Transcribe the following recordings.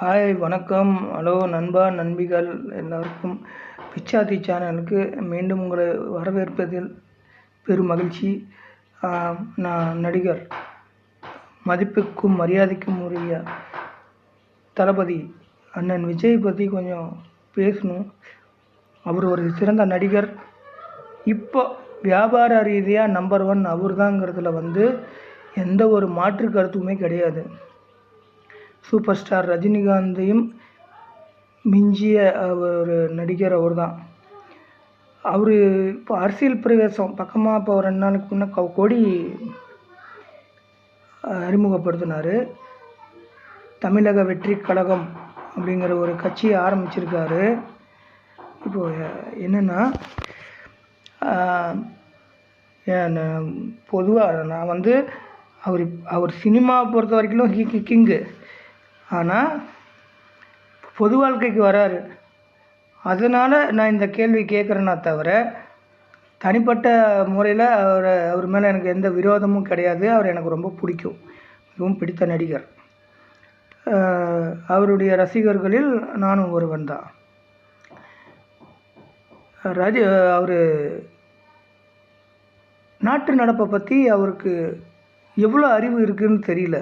Hi வணக்கம். Hello நண்பா நண்பிகள் எல்லாருக்கும் பிச்சாத்தி சேனலுக்கு மீண்டும் உங்களை வரவேற்பதில் பெரும் மகிழ்ச்சி நான் நடிகர் மதிப்புக்கும் மரியாதைக்கும் உரிய தளபதி அண்ணன் விஜய் பற்றி கொஞ்சம் பேசணும். அவர் ஒரு சிறந்த நடிகர். இப்போ வியாபார ரீதியாக நம்பர் ஒன் அவர் தாங்கிறதுல வந்து எந்த ஒரு மாற்று கருத்துமே கிடையாது. சூப்பர் ஸ்டார் ரஜினிகாந்தையும் மிஞ்சிய ஒரு நடிகர் அவர் தான் அவர் இப்போ அரசியல் பிரவேசம் பக்கமாக இப்போ ஒரு ரெண்டு நாளுக்கு முன்னே கொடி அறிமுகப்படுத்தினார். தமிழக வெற்றி கழகம் அப்படிங்கிற ஒரு கட்சியை ஆரம்பிச்சிருக்காரு. இப்போது என்னென்னா பொதுவாக நான் வந்து அவர் அவர் சினிமா பொறுத்த வரைக்கும் ஹி கிங்கு. ஆனால் பொது வாழ்க்கைக்கு வராரு. அதனால் நான் இந்த கேள்வி கேட்குறேன்னா தவிர தனிப்பட்ட முறையில் அவர் அவர் மேலே எனக்கு எந்த விரோதமும் கிடையாது. அவர் எனக்கு ரொம்ப பிடிக்கும். மிகவும் பிடித்த நடிகர். அவருடைய ரசிகர்களில் நானும் ஒருவன் தான். ரஜி அவர் நாட்டு நடப்பை பற்றி அவருக்கு எவ்வளோ அறிவு இருக்குதுன்னு தெரியல.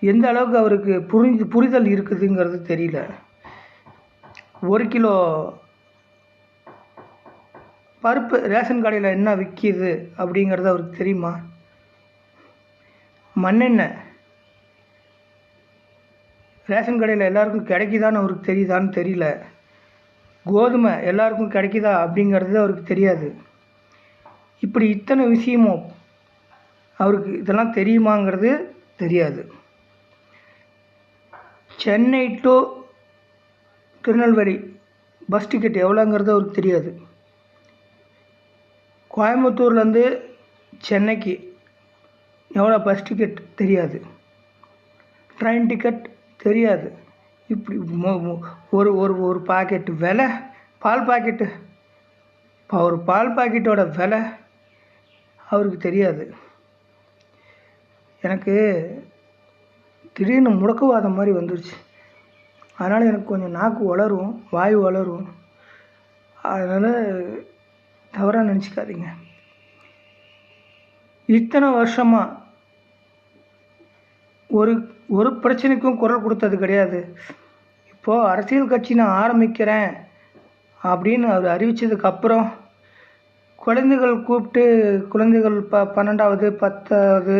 எந்த அளவுக்கு அவருக்கு புரிஞ்சு புரிதல் இருக்குதுங்கிறது தெரியல. ஒரு கிலோ பருப்பு ரேஷன் கடையில் என்ன விற்கிது அப்படிங்கிறது அவருக்கு தெரியுமா? மண்ணெண்ணெய் ரேஷன் கடையில் எல்லாருக்கும் கிடைக்குதான்னு அவருக்கு தெரியுதான்னு தெரியல. கோதுமை எல்லாருக்கும் கிடைக்குதா அப்படிங்கிறது அவருக்கு தெரியாது. இப்படி இத்தனை விஷயமும் அவருக்கு இதெல்லாம் தெரியுமாங்கிறது தெரியாது. Chennai to Tirunelveli bus ticket எவ்வளோங்கிறது அவருக்கு தெரியாது. கோயம்புத்தூர்லேருந்து சென்னைக்கு எவ்வளோ பஸ் டிக்கெட் தெரியாது. ட்ரெயின் டிக்கெட் தெரியாது. இப்படி ஒரு ஒரு ஒரு பாக்கெட்டு விலை பால் பாக்கெட்டு இப்போ ஒரு பால் பாக்கெட்டோட விலை அவருக்கு தெரியாது. எனக்கு திடீர்னு முடக்குவாதம் மாதிரி வந்துருச்சு. அதனால் எனக்கு கொஞ்சம் நாக்கு வளரும் வாய் வளரும். அதனால் தவறாக நினச்சிக்காதீங்க. இத்தனை வருஷமாக ஒரு ஒரு பிரச்சனைக்கும் குரல் கொடுத்தது கிடையாது. இப்போது அரசியல் கட்சி நான் ஆரம்பிக்கிறேன் அப்படின்னு அவர் அறிவித்ததுக்கு அப்புறம் குழந்தைகள் கூப்பிட்டு குழந்தைகள் ப பன்னெண்டாவது பத்தாவது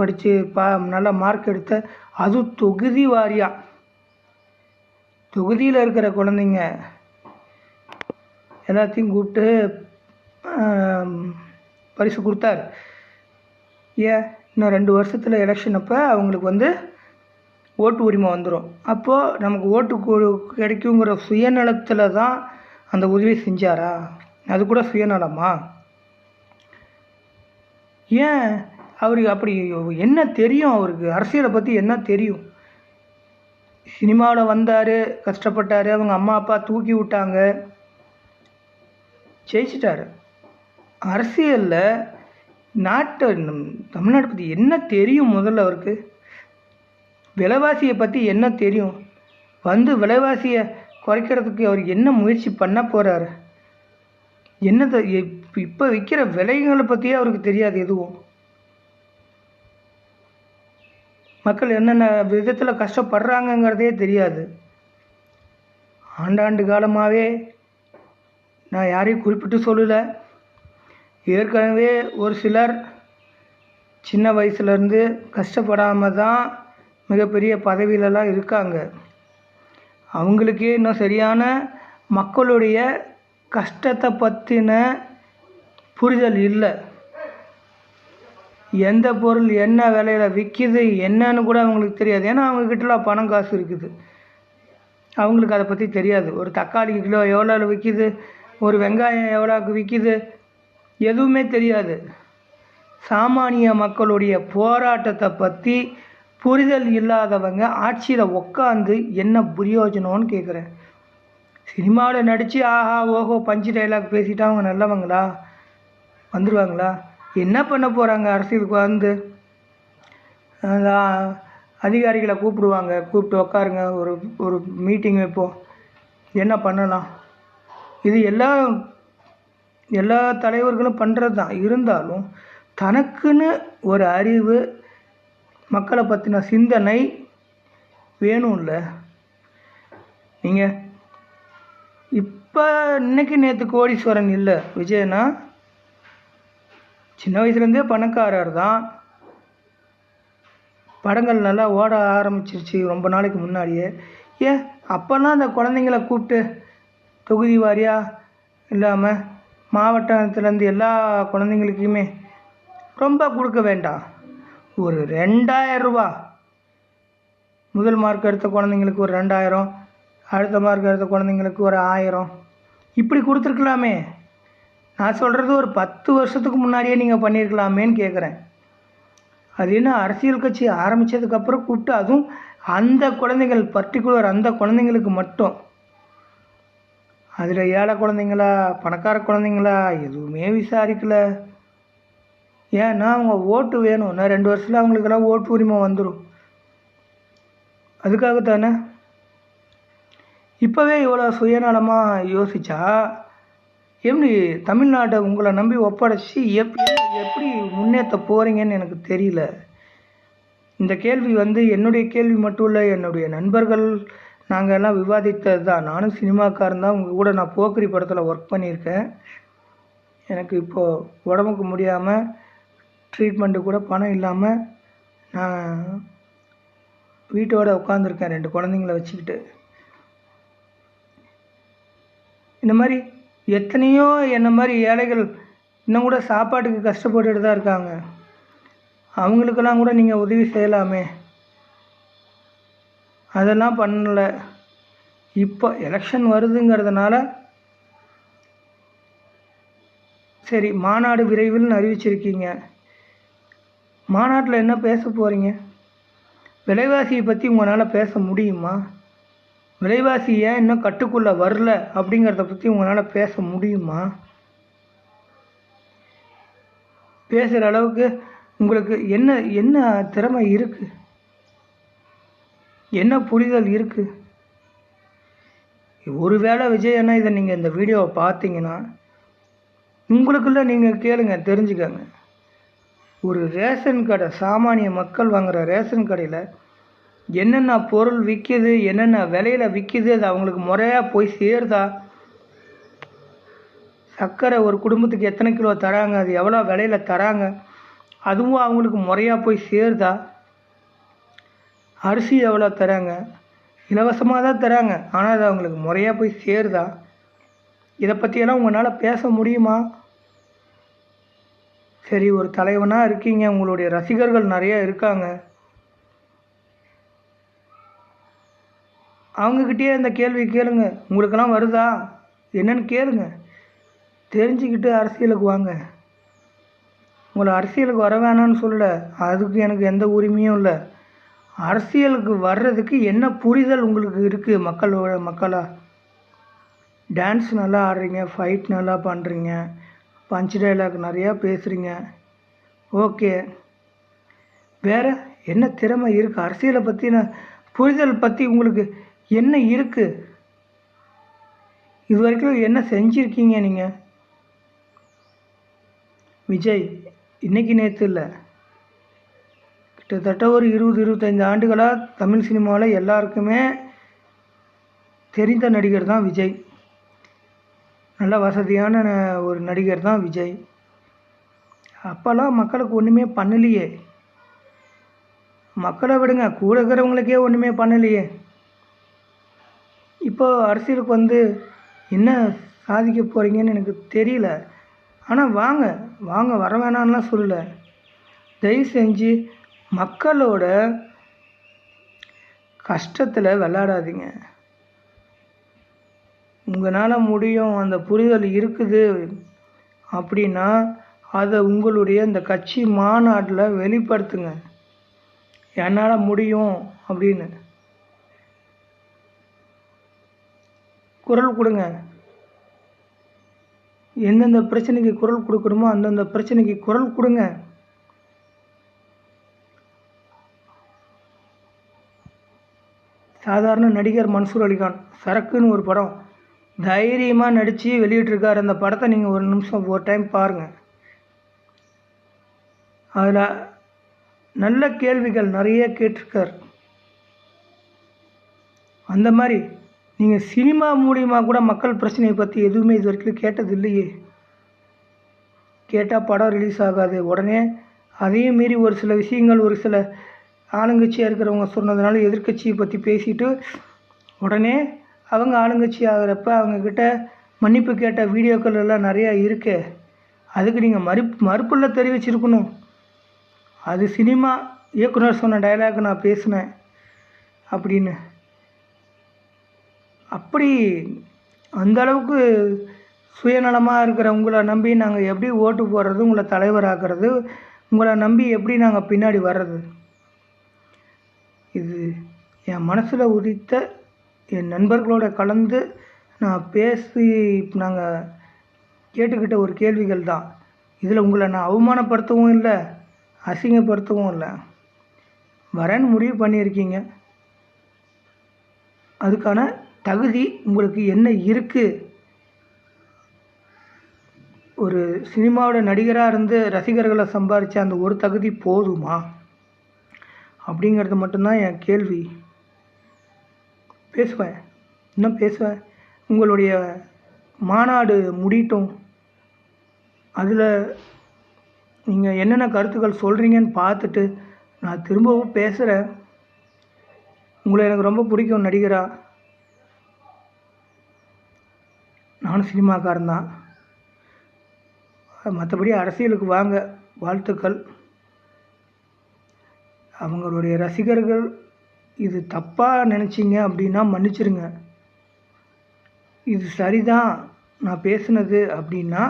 படித்து பா நல்ல மார்க் எடுத்த அது தொகுதி வாரியாக தொகுதியில் இருக்கிற குழந்தைங்க எல்லாத்தையும் கூப்பிட்டு பரிசு கொடுத்தாரு. ஏன்? இன்னும் ரெண்டு வருஷத்தில் எலெக்ஷன் அப்போ அவங்களுக்கு வந்து ஓட்டு உரிமை வந்துடும் அப்போது நமக்கு ஓட்டு கிடைக்குங்கிற சுயநலத்தில் தான் அந்த உதவி செஞ்சாரா? அது கூட சுயநலமா? ஏன் அவருக்கு அப்படி என்ன தெரியும் அவருக்கு? அரசியலை பற்றி என்ன தெரியும்? சினிமாவில் வந்தார் கஷ்டப்பட்டார் அவங்க அம்மா அப்பா தூக்கி விட்டாங்க. ஜெயிச்சிட்டாரு. அரசியலில் நாட்டை நம் தமிழ்நாட்டை பற்றி என்ன தெரியும் முதல்ல அவருக்கு? விலைவாசியை பற்றி என்ன தெரியும்? வந்து விலைவாசியை குறைக்கிறதுக்கு அவர் என்ன முயற்சி பண்ண போகிறாரு என்னத்தை இப்போ விற்கிற விலைகளை பற்றியே அவருக்கு தெரியாது எதுவும். மக்கள் என்னென்ன விதத்தில் கஷ்டப்படுறாங்கங்கிறதே தெரியாது. ஆண்டாண்டு காலமாகவே நான் யாரையும் குறிப்பிட்டு சொல்லலை. ஏற்கனவே ஒரு சிலர் சின்ன வயசுலேருந்து கஷ்டப்படாமல் தான் மிகப்பெரிய பதவியிலலாம் இருக்காங்க. அவங்களுக்கே இன்னும் சரியான மக்களுடைய கஷ்டத்தை பற்றின புரிதல் இல்லை. எந்த பொருள் என்ன விலையில் விற்கிது என்னன்னு கூட அவங்களுக்கு தெரியாது. ஏன்னா அவங்கக்கிட்டலாம் பணம் காசு இருக்குது. அவங்களுக்கு அதை பற்றி தெரியாது. ஒரு தக்காளி கிலோ எவ்வளோ விற்கிது ஒரு வெங்காயம் எவ்வளோக்கு விற்கிது எதுவுமே தெரியாது. சாமானிய மக்களுடைய போராட்டத்தை பற்றி புரிதல் இல்லாதவங்க ஆட்சியில் உக்காந்து என்ன பிரயோஜனம்னு கேட்குறேன் சினிமாவில் நடித்து ஆஹா ஓஹோ பஞ்சு டைலாக் பேசிட்டா அவங்க நல்லவங்களா? வந்துடுவாங்களா என்ன பண்ண போகிறாங்க அரசியலுக்கு வந்து? அதிகாரிகளை கூப்பிடுவாங்க. கூப்பிட்டு உக்காருங்க. ஒரு ஒரு மீட்டிங் வைப்போம். என்ன பண்ணலாம்? இது எல்லா எல்லா தலைவர்களும் பண்ணுறது தான் இருந்தாலும் தனக்குன்னு ஒரு அறிவு மக்களை பற்றின சிந்தனை வேணும்ல? நீங்கள் இப்போ இன்னைக்கு நேற்று கோடீஸ்வரன் இல்லை. விஜயனா? சின்ன வயசுலேருந்தே பணக்காரர் தான். படங்கள் நல்லா ஓட ஆரம்பிச்சிருச்சு ரொம்ப நாளைக்கு முன்னாடியே. ஏன் அப்போல்லாம் அந்த குழந்தைங்கள கூப்பிட்டு தொகுதி வாரியாக இல்லாமல் மாவட்டத்துலேருந்து எல்லா குழந்தைங்களுக்குமே ரொம்ப கொடுக்க வேண்டாம். ஒரு ரெண்டாயிரம் ரூபா. முதல் மார்க் எடுத்த குழந்தைங்களுக்கு ஒரு ரெண்டாயிரம் அடுத்த மார்க் எடுத்த குழந்தைங்களுக்கு ஒரு ஆயிரம். இப்படி கொடுத்துருக்கலாமே. நான் சொல்கிறது ஒரு பத்து வருஷத்துக்கு முன்னாடியே நீங்கள் பண்ணியிருக்கலாமேன்னு கேட்குறேன் அது என்ன அரசியல் கட்சி ஆரம்பித்ததுக்கப்புறம் கூப்பிட்டு அதுவும் அந்த குழந்தைகள் பர்டிகுலர் அந்த குழந்தைங்களுக்கு மட்டும். அதில் ஏழை குழந்தைங்களா பணக்கார குழந்தைங்களா எதுவுமே விசாரிக்கல. ஏன்னா அவங்க ஓட்டு வேணும். நான் ரெண்டு வருஷத்தில் அவங்களுக்கெல்லாம் ஓட்டு உரிமை வந்துடும் அதுக்காகத்தானே? இப்போவே இவ்வளோ சுயநலமாக யோசித்தா எப்படி தமிழ்நாட்டை உங்களை நம்பி ஒப்படைச்சி எப்படி எப்படி முன்னேற்ற போகிறீங்கன்னு எனக்கு தெரியல. இந்த கேள்வி வந்து என்னுடைய கேள்வி மட்டும் இல்லை என்னுடைய நண்பர்கள் நாங்கள் எல்லாம் விவாதித்தது தான். நானும் சினிமாக்காரன் தான். உங்கள் கூட நான் போக்கிரி படத்தில் ஒர்க் பண்ணியிருக்கேன். எனக்கு இப்போது உடம்புக்கு முடியாமல் ட்ரீட்மெண்ட்டு கூட பணம் இல்லாமல் நான் வீட்டோட உட்காந்துருக்கேன் ரெண்டு குழந்தைங்கள வச்சுக்கிட்டு. இந்த மாதிரி எத்தனையோ என்ன மாதிரி ஏழைகள் இன்னும் கூட சாப்பாட்டுக்கு கஷ்டப்பட்டுட்டு தான் இருக்காங்க. அவங்களுக்கெல்லாம் கூட நீங்கள் உதவி செய்யலாமே. அதெல்லாம் பண்ணலை. இப்போ எலெக்ஷன் வருதுங்கிறதுனால சரி மாநாடு விரைவில் அறிவிச்சிருக்கீங்க. மாநாட்டில் என்ன பேச போகிறீங்க விலைவாசியை பற்றி உங்களால் பேச முடியுமா? விலைவாசி ஏன் இன்னும் கட்டுக்குள்ளே வரல அப்படிங்கிறத பற்றி உங்களால் பேச முடியுமா? பேசுகிற அளவுக்கு உங்களுக்கு என்ன என்ன திறமை இருக்குது என்ன புரிதல் இருக்குது ஒருவேளை விஜய் அண்ணா இதை நீங்கள் இந்த வீடியோவை பார்த்தீங்கன்னா உங்களுக்குள்ள நீங்கள் கேளுங்க தெரிஞ்சுக்கங்க. ஒரு ரேஷன் கடை சாமானிய மக்கள் வாங்குகிற ரேஷன் கடையில் என்னென்ன பொருள் விற்கிது என்னென்ன விலையில் விற்கிது அது அவங்களுக்கு முறையாக போய் சேருதா? சர்க்கரை ஒரு குடும்பத்துக்கு எத்தனை கிலோ தராங்க அது எவ்வளோ விலையில் தராங்க? அதுவும் அவங்களுக்கு முறையாக போய் சேருதா? அரிசி எவ்வளோ தராங்க? இலவசமாக தான் தராங்க ஆனால் அது அவங்களுக்கு முறையாக போய் சேருதா? இதை பற்றியெல்லாம் உங்களால் பேச முடியுமா? சரி ஒரு தலைவனாக இருக்கீங்க உங்களுடைய ரசிகர்கள் நிறைய இருக்காங்க. அவங்கக்கிட்டயே இந்த கேள்வி கேளுங்க. உங்களுக்கெல்லாம் வருதா? என்னன்னு கேளுங்க. தெரிஞ்சுக்கிட்டு அரசியலுக்கு வாங்க. உங்களை அரசியலுக்கு வர வேணாம்னு சொல்லல. அதுக்கு எனக்கு எந்த உரிமையும் இல்லை. அரசியலுக்கு வர்றதுக்கு என்ன புரிதல் உங்களுக்கு இருக்குது மக்களோட மக்களாக டான்ஸ் நல்லா ஆடுறீங்க ஃபைட் நல்லா பண்ணுறீங்க பஞ்ச் டைலாக் நிறையா பேசுகிறீங்க ஓகே. வேறு என்ன திறமை இருக்குது அரசியலை பற்றின புரிதல் பற்றி உங்களுக்கு என்ன இருக்குது இது வரைக்கும் என்ன செஞ்சுருக்கீங்க நீங்கள் விஜய் இன்னைக்கு நேற்று இல்லை. கிட்டத்தட்ட ஒரு இருபது இருபத்தைந்து ஆண்டுகளாக தமிழ் சினிமாவில் எல்லாருக்குமே தெரிந்த நடிகர் தான் விஜய். நல்ல வசதியான ஒரு நடிகர் தான் விஜய். அப்போல்லாம் மக்களுக்கு ஒன்றுமே பண்ணலையே. மக்களை விடுங்க கூட இருக்கிறவங்களுக்கே ஒன்றுமே பண்ணலையே. இப்போது அரசியலுக்கு வந்து என்ன சாதிக்க போகிறீங்கன்னு எனக்கு தெரியல. ஆனால் வாங்க வாங்க வர வேணாம்லாம் சொல்லலை. தயவு செஞ்சு மக்களோட கஷ்டத்தில் விளையாடாதீங்க. உங்களால் முடியும் அந்த புரிதல் இருக்குது அப்படின்னா அதை உங்களுடைய இந்த கட்சி மாநாட்டில் வெளிப்படுத்துங்க. என்னால் முடியும் அப்படின்னு. குரல் கொடுங்க. எந்தெந்த பிரச்சனைக்கு குரல் கொடுக்கணுமோ அந்தந்த பிரச்சனைக்கு குரல் கொடுங்க. சாதாரண நடிகர் மன்சூர் அலிகான் சரக்குன்னு ஒரு படம். தைரியமாக நடித்து வெளியிட்டிருக்கார். அந்த படத்தை நீங்கள் ஒரு நிமிஷம் ஒரு டைம் பாருங்கள் அதில் நல்ல கேள்விகள் நிறைய கேட்டிருக்கார். அந்த மாதிரி நீங்கள் சினிமா மூலியமாக கூட மக்கள் பிரச்சனையை பற்றி எதுவுமே இது வரைக்கும் கேட்டது இல்லையே. கேட்டால் படம் ரிலீஸ் ஆகாது. உடனே அதையும் மீறி ஒரு சில விஷயங்கள் ஒரு சில ஆளுங்கட்சியாக இருக்கிறவங்க சொன்னதுனால எதிர்க்கட்சியை பற்றி பேசிட்டு உடனே அவங்க ஆளுங்கட்சி ஆகிறப்ப அவங்கக்கிட்ட மன்னிப்பு கேட்ட வீடியோக்கள் எல்லாம் நிறையா இருக்கே. அதுக்கு நீங்கள் மறு மறுப்புல தெரிவிச்சிருக்கணும். அது சினிமா இயக்குனர் சொன்ன டயலாக் நான் பேசினேன் அப்படின்னு. அப்படி அந்த அளவுக்கு சுயநலமாக இருக்கிற உங்களை நம்பி நாங்கள் எப்படி ஓட்டு போடுறது உங்களை தலைவராக்குறது உங்களை நம்பி எப்படி நாங்கள் பின்னாடி வர்றது? இது என் மனசில் உதித்த என் நண்பர்களோட கலந்து நான் பேசி நாங்கள் கேட்டுக்கிட்ட ஒரு கேள்விகள் தான். இதில் உங்களை நான் அவமானப்படுத்தவும் இல்லை அசிங்கப்படுத்தவும் இல்லை. வரேன்னு முடிவு பண்ணியிருக்கீங்க. அதுக்கான தகுதி உங்களுக்கு என்ன இருக்குது ஒரு சினிமாவோட நடிகராக இருந்து ரசிகர்களை சம்பாதிச்ச அந்த ஒரு தகுதி போதுமா? அப்படிங்கிறது மட்டும்தான் என் கேள்வி. பேசுவேன். இன்னும் பேசுவேன். உங்களுடைய மாநாடு முடியட்டும். அதில் நீங்கள் என்னென்ன கருத்துக்கள் சொல்கிறீங்கன்னு பார்த்துட்டு நான் திரும்பவும் பேசுகிறேன் உங்களை எனக்கு ரொம்ப பிடிக்கும் நடிகரா. நானும் சினிமாக்காரன் தான் மற்றபடி அரசியலுக்கு வாங்க வாழ்த்துக்கள். அவங்களுடைய ரசிகர்கள் இது தப்பாக நினச்சிங்க அப்படின்னா மன்னிச்சிருங்க. இது சரிதான் நான் பேசுனது அப்படின்னா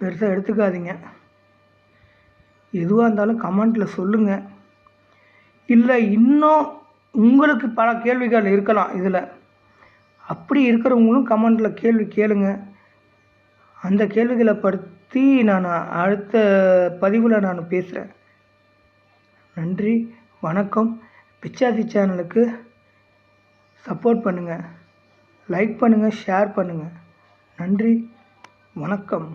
பெருசாக எடுத்துக்காதீங்க. எதுவாக இருந்தாலும் கமெண்ட்டில் சொல்லுங்கள் இல்லை இன்னும் உங்களுக்கு பல கேள்விகள் இருக்கலாம் இதில். அப்படி இருக்கிறவங்களும் கமெண்ட்டில் கேள்வி கேளுங்க. அந்த கேள்விகளை பற்றி நான் அடுத்த பதிவில் நான் பேசுகிறேன் நன்றி வணக்கம். பிச்சாசி சேனலுக்கு சப்போர்ட் பண்ணுங்கள் லைக் பண்ணுங்கள் ஷேர் பண்ணுங்கள் நன்றி வணக்கம்.